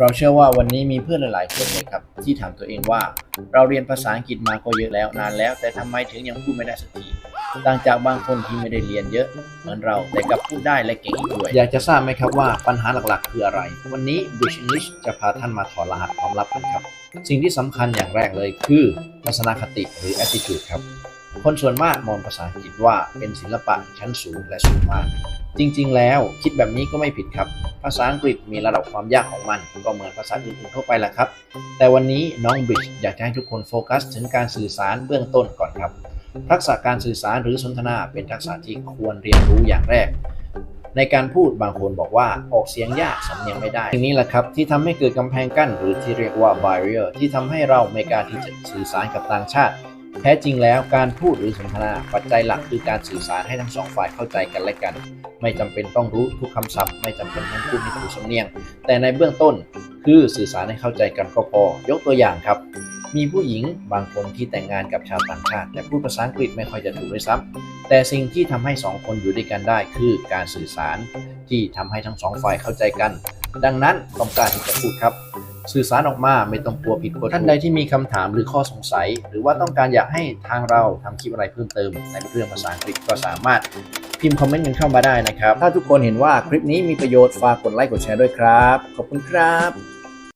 เราเชื่อว่าวันนี้มีเพื่อนหลาย ๆ คนเลยครับ ที่ถามตัวเองว่า เราเรียนภาษาอังกฤษมาก็เยอะแล้วนานแล้ว แต่ทำไมถึงยังพูดไม่ได้สักทีต่างจากบางคนที่ไม่ได้เรียนเยอะ เหมือนเราแต่กลับพูดได้และเก่งอีกด้วย อยากจะทราบไหมครับว่าปัญหาหลัก ๆ คืออะไร วันนี้ Bridge English จะพาท่านมาถอดรหัสความลับกันครับ สิ่งที่สำคัญอย่างแรกเลยคือ ทัศนคติหรือ attitude ครับ คนส่วนมากมองภาษาอังกฤษว่าเป็นศิลปะชั้นสูงและสูงมาก จริงๆ แล้วคิดแบบนี้ก็ไม่ผิดครับ ภาษาอังกฤษมีระดับความยากของมัน ก็เหมือนภาษาอื่นๆทั่วไปแหละครับ แต่วันนี้น้องบริดจ์อยากจะให้ทุกคนโฟกัส ถึงการสื่อสารเบื้องต้นก่อนครับ ทักษะการสื่อสารหรือสนทนาเป็นทักษะที่ควรเรียนรู้อย่างแรกในการพูดบางคนบอกว่าออกเสียงยากสำเนียงไม่ได้ทีนี้แหละครับที่ทำให้เกิดกำแพงกั้นหรือที่เรียกว่า barrier ที่ทำให้เราไม่กล้าที่จะสื่อสารกับต่างชาติ แท้จริงแล้วการพูดหรือสนทนาปัจจัยหลักคือการสื่อสารให้ทั้งสองฝ่ายเข้าใจกันและกัน ไม่จำเป็นต้องรู้ทุกคำศัพท์ ไม่จำเป็นต้องพูดให้ถูกสำเนียง แต่ในเบื้องต้นคือสื่อสารให้เข้าใจกันก็พอ ยกตัวอย่างครับ มีผู้หญิงบางคนที่แต่งงานกับชาวต่างชาติแต่พูดภาษาอังกฤษไม่ค่อยจะถูกด้วยซ้ำแต่สิ่งที่ทำให้สองคนอยู่ด้วยกันได้ คือการสื่อสารที่ทำให้ทั้งสองฝ่ายเข้าใจกัน ดังนั้นต้องการที่จะพูดครับ สื่อสารออกมาไม่ต้องกลัวผิดกฎท่านใดที่มีคำถามหรือข้อสงสัย หรือว่าต้องการอยากให้ทางเราทำคลิปอะไรเพิ่มเติมในเรื่องภาษาอังกฤษก็สามารถพิมพ์คอมเมนต์กันเข้ามาได้นะครับ ถ้าทุกคนเห็นว่าคลิปนี้มีประโยชน์ฝากกดไลค์กดแชร์ด้วยครับ ขอบคุณครับ